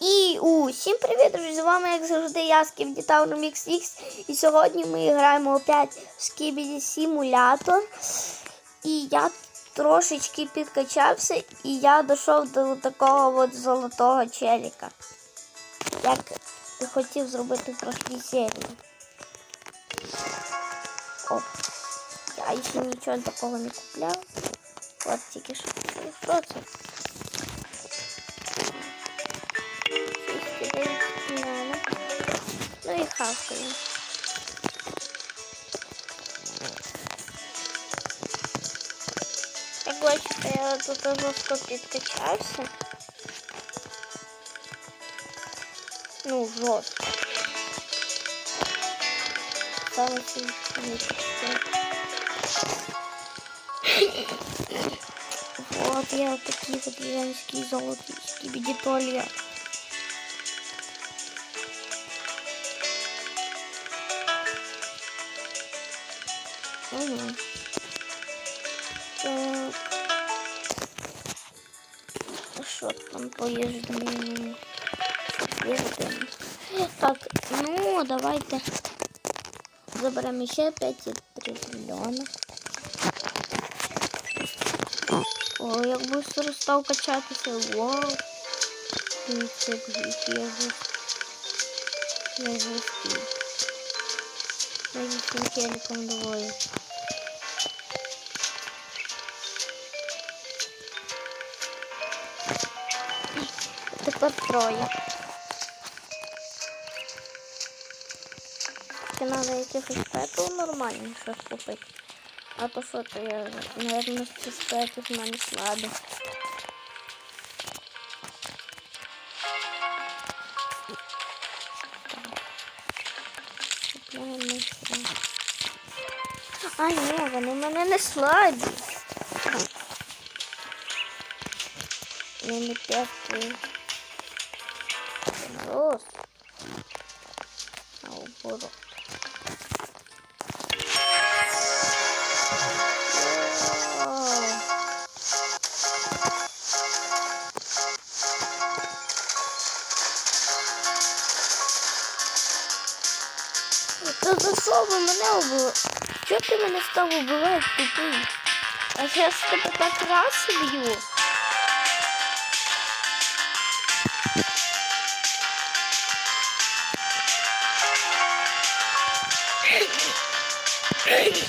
І усім привіт, друзі! З вами, як завжди, я Скібді Таун Mix І сьогодні ми граємо опять в Скібіді Симулятор. І я трошечки підкачався, і я дійшов до такого от золотого челіка. Як і хотів зробити прошлій серії. Оп. Я ще нічого такого не купляв. От тільки що. Що це? Хавкаю. Як бачите, я тут жорстко підкачався. Ну, жорстко. Саме сильніше. Вот я вот такие вот женские золотые беди давайте заберемо ще 5,3 мільйона. О, як быстро став качатися. Вау. Дивіться, як я жорсткий. Я жорсткий. Я зі цим челиком двоє. Тепер троє. Ще треба якихось петл нормальних щось купити. А то що то я, наверное, з петл в мене слабо. Купляємо ще. А, ні, вони в мене не слабі. Я не п'ятий. Рост. А оборот. Ви мене убили? Чого ти мене став убивати, тупий? А я ж тебе так раз б'ю. Палки,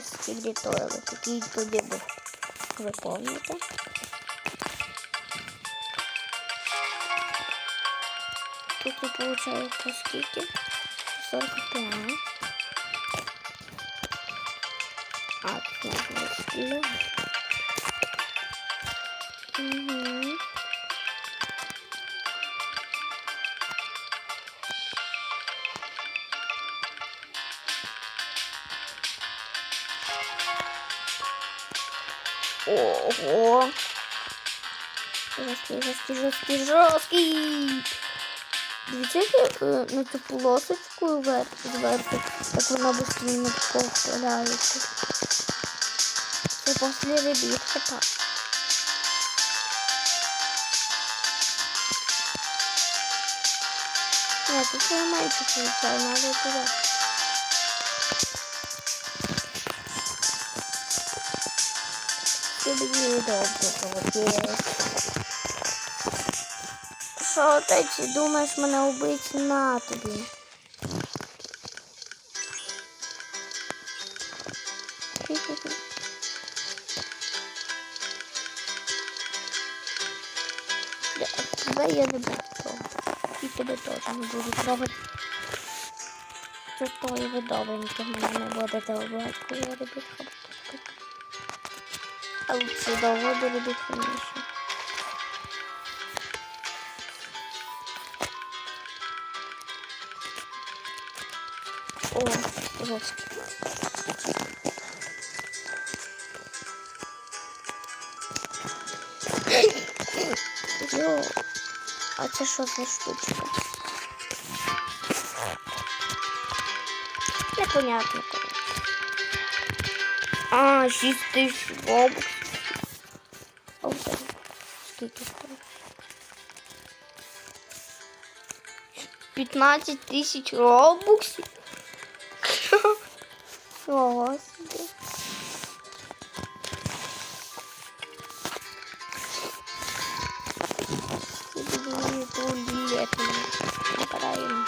учений з кібрітоїли, такий тобі був. Ви помните? Тут тут получається скільки? 45. А, тут можна Ого. Жорсткий, жорсткий, жорсткий, жорсткий. Дивіться, як е, на цю полосочку вверх, зверху, так вона быстрее повторяється. Це після ребітка так. Ні, тут я менше получаю, надо туди. Добре є. Що ти чи мене убити на тобі? Тебе я не буду. І тебе теж не буду трогати. Це то і ви добренько мене не будете обирати, я робити хабатку. Але це довго робити раніше. О, жовтки. Йо, а це що за штучка? Непонятно. А, 6 тисяч бобок. 15 тисяч робуксів. Слава собі. Набираємо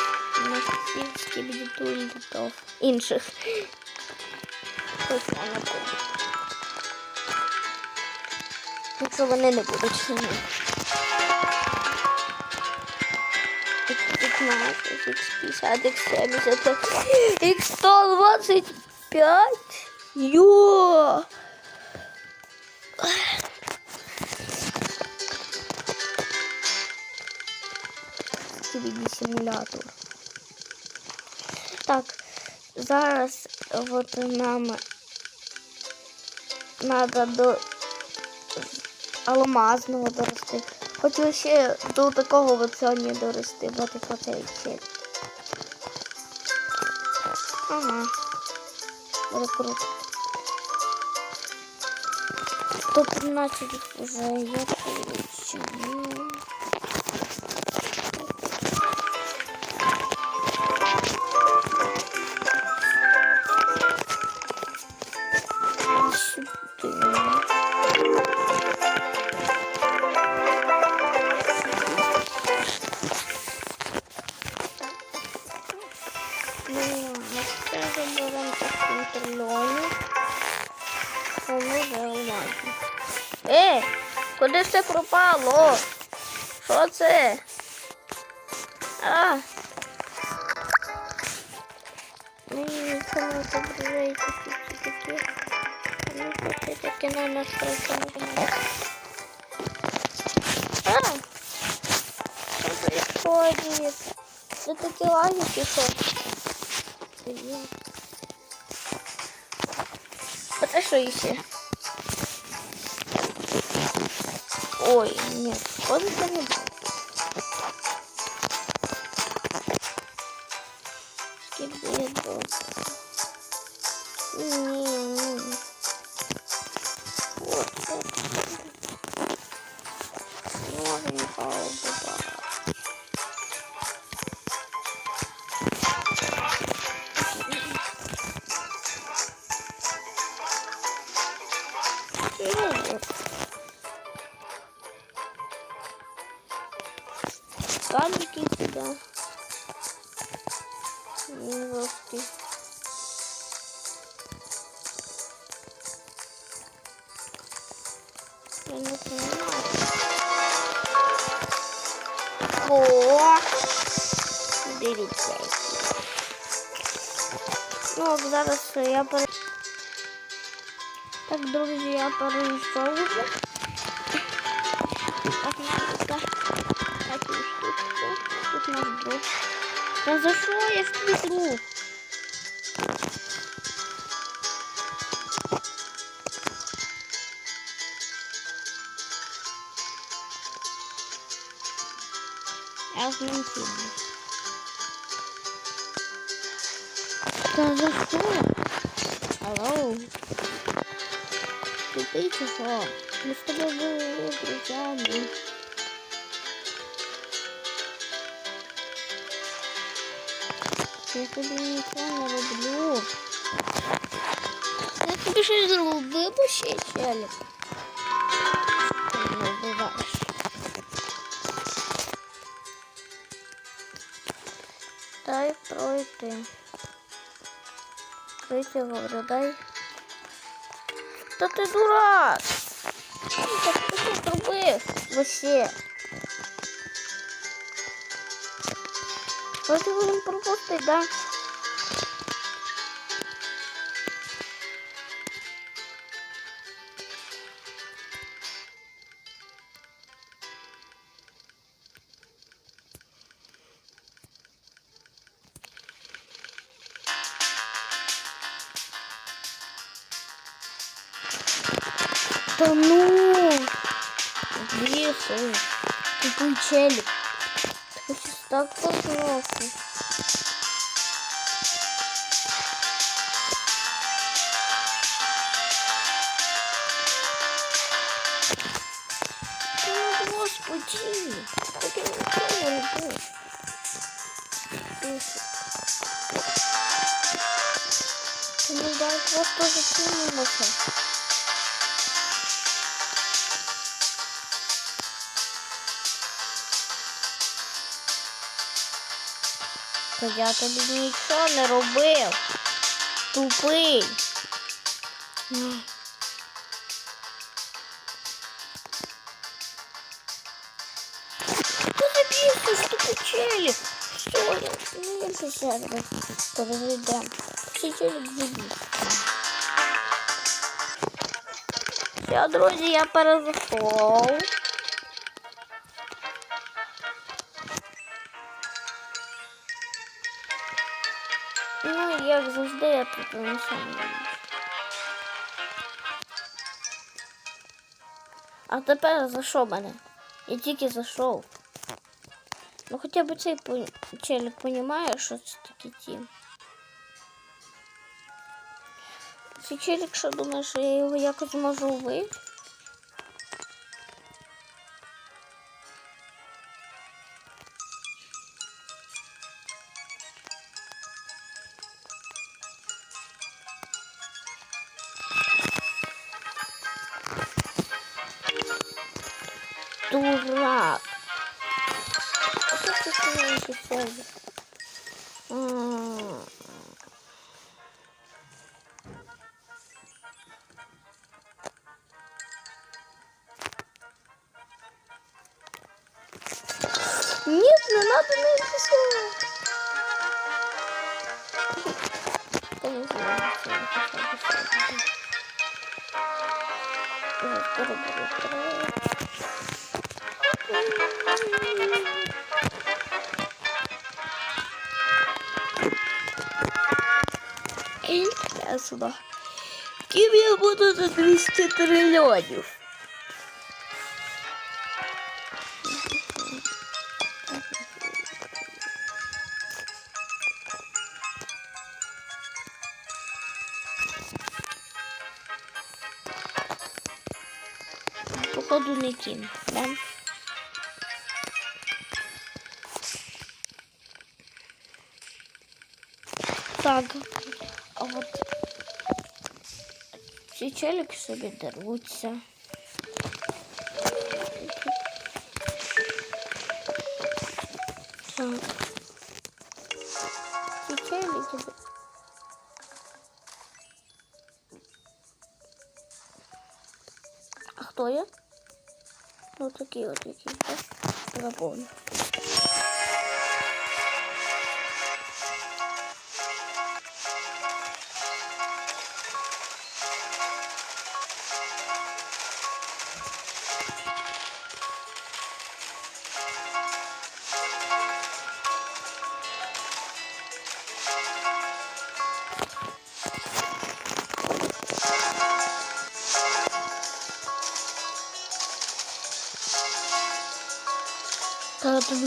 на сільські бідулітов інших. Якщо вони не будуть сильні. X50, X70, X125. Йо! Симулятор. Так, зараз от нам надо до алмазного дорости. Хочу ще до такого вот сьогодні дорости, брати ще. Ага. Буде круто. 113 вже я получу. Ну, ми це заберемо так контрольоні. А ми вже алмазні. Е, куди ж це пропало? Що це? А. Мені це не зображається тут таке. Ну, це таке на нас працює. А! Що це відходить? Це такі лаги пішов. Привет. А що іще? Ой, нет, ходити не буду. Скільки я до? Ні, ні. Дивіться. які. Ну, зараз я пере... Так, друзі, я перейшов вже. Так, ну, так. Такі штучки. Тут наш друг. Та за що я ж твій Тупий чи що? Ми з тобою були друзями. Я тобі нічого не роблю. Я тобі щось зробив ще, челік. Ти мене вбиваєш. Дай пройти. Пройти, говорю, дай. Та ты дурак! Как ты що зробив? Вообще. Може будемо пропустити, да? Да ну! Бесу. Тупой челик. Это сейчас так пожалуйста. Ну, господи. Как я не. Бесит. Ну да, вот тоже кинулся. Та я тобі нічого не робив. Тупий. М. Ти забігся, тупий челік. Що я? Ну, я це сервер. Перезайдемо. Всі челік забіг. Все, друзі, я перезайшов. Завжди, я тут. А тепер зайшов мене. Я тільки зайшов. Ну хоча б цей челик розуміє, що це таке тім. Цей челик що думає, що я його якось можу вбити? Ой, скоро буду проверять. Інтересно. Ким я буду за 200 трильйонів? Походу не ким, да? Так, а от ці челики собі деруться. Так. Ці челики. де- А хто я? 어떻게 어떻게 이거? 이거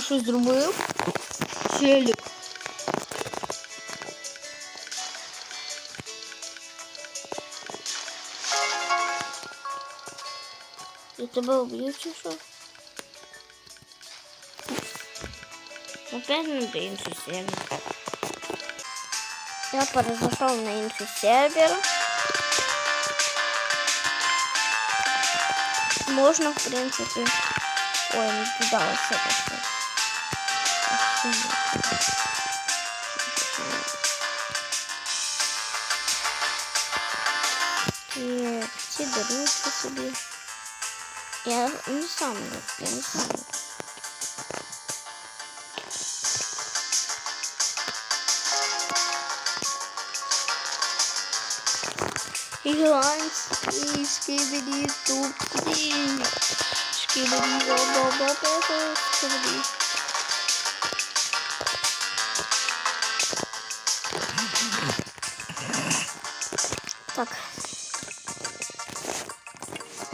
щось зробив? Челік. Я тебе уб'ю чи що? Опять на інший сервер. Я перезайшов на інший сервер. Можна, в принципі. Ой, не туди ось це Нет, тебе нужно себе. Я не сам, я не сам. Headlines, skibidi, doopidi, skibidi, blah blah blah blah.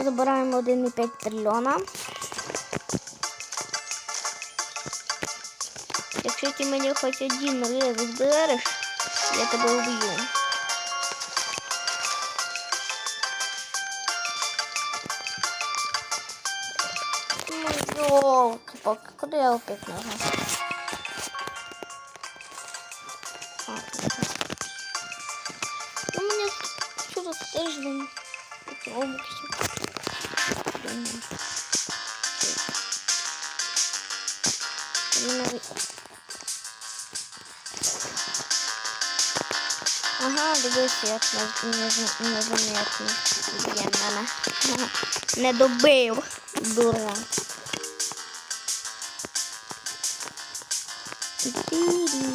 Забираємо 1,5 трильйона. Якщо ти мені хоч один рез збереш, я тебе уб'ю. Ну, ёлки-палки, куда я опять нажал? Ага, дивись, як не- не- незаметно є мене. Ага. Не добив, дура.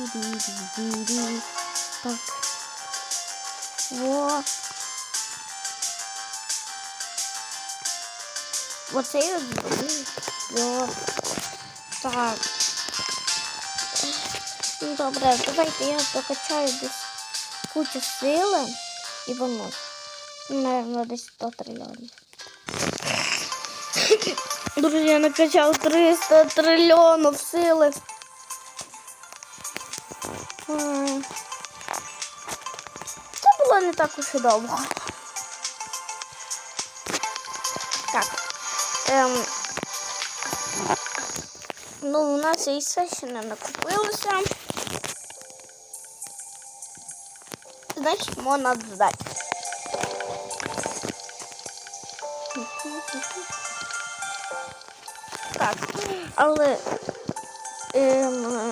Ді-ді-ді-ді-ді-ді. Так. Во. Оце я зробив. Йо. Так. Ну, добре, давайте я докачаю десь кучу сили і воно. Наверно, десь 100 трильйонів. Друзі, я накачав 300 трильйонів сили. Ай. Це було не так уж і довго. Так. Ем, ну, у нас і все ще не накопилося. Значить, можна здати. Так, але ем,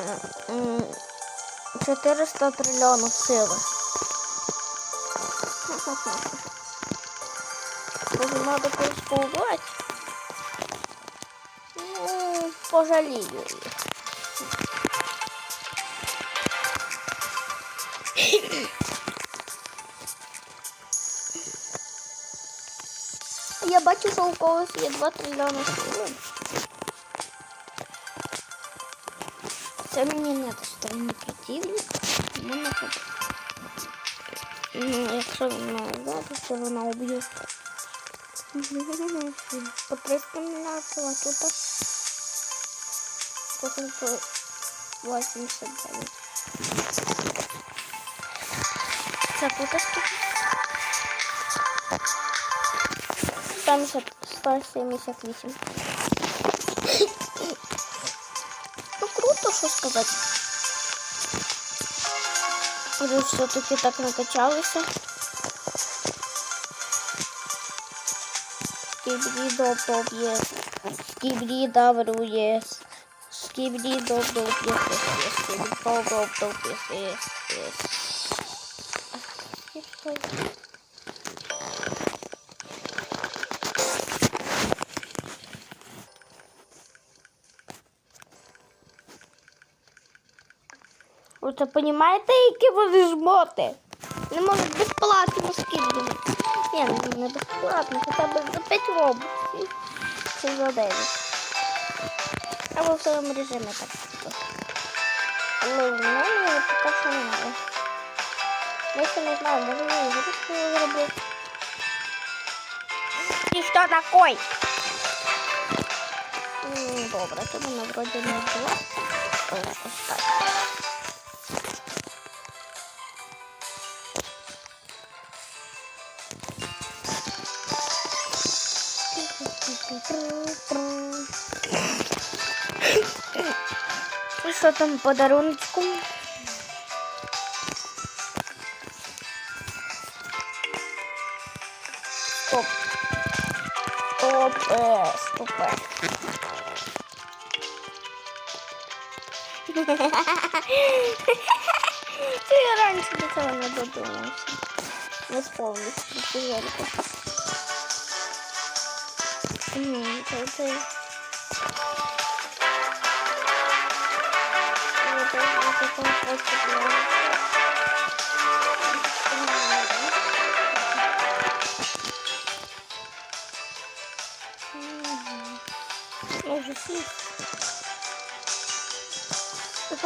ем, 400 трильйонів сили. Може, треба поубивати? Ну, пожалію їх. Я бачу, що у когось є 2 трильйони сили. Це мені не достойний противник. У мене тут. Ну, якщо вона зараз, то вона уб'є. По 300 мільярдів, а тут потім по 89. Це тут скільки? 170, 178. Ну круто, що сказати. Вже все-таки так накачалися. Скибри доп доп єс. Скибри добру єс. Скибри доп доп це розумієте, які вони жмоти? Не можуть безплатно скидати. Ні, ну, не безплатно, хоча б за 5 робоксів. Чи за 9. Або в своєму режимі так. Але в мене поки що немає. Я ще не знаю, може я його зроблю. Ти що такой? М, Добре, це мене вроді не було. Ось так. Що там подаруночку? Стоп. Стоп, е, стоп. е. Це я раніше до не додумався. Не сповнився про велику. Мгм, це.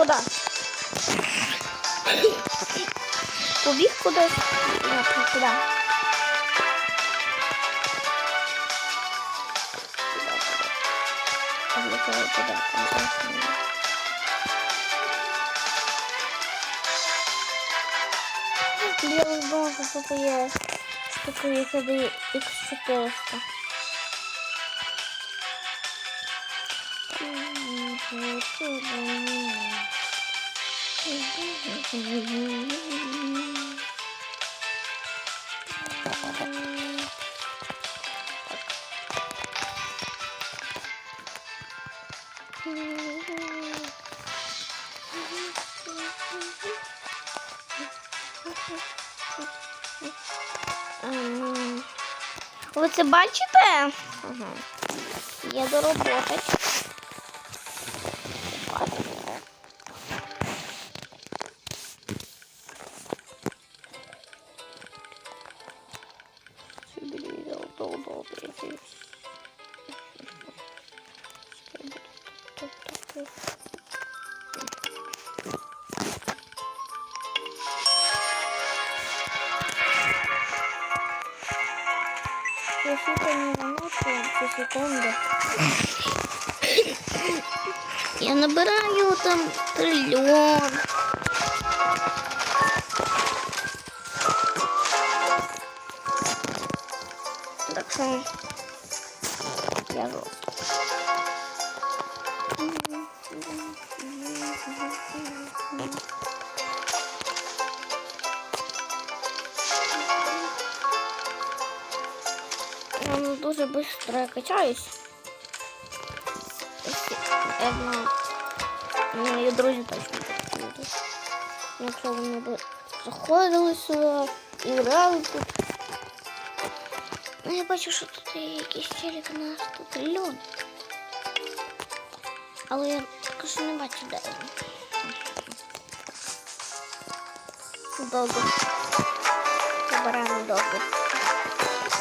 куда? Убить куда? Нет, не сюда. Сюда, сюда. Сюда, сюда. Там зовсім ні. Я не знаю, що це є. Що це є коли X400. Ем, Це бачите? Ага. Є до роботи. Секунды. Я набираю там триллион. Так что я жестко. Я дуже швидко я качаюсь. Я знаю. Мої друзі точно так будуть. Якщо вони б заходили сюди і грали тут. Ну, я бачу, що тут є якийсь челік на 100 трильйон. Але я поки що не бачу, де він. Довго. Забираємо довго.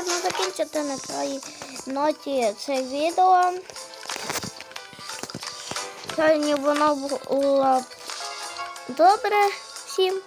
можна закінчити на цій ноті це відео. Сьогодні воно було добре. Всім!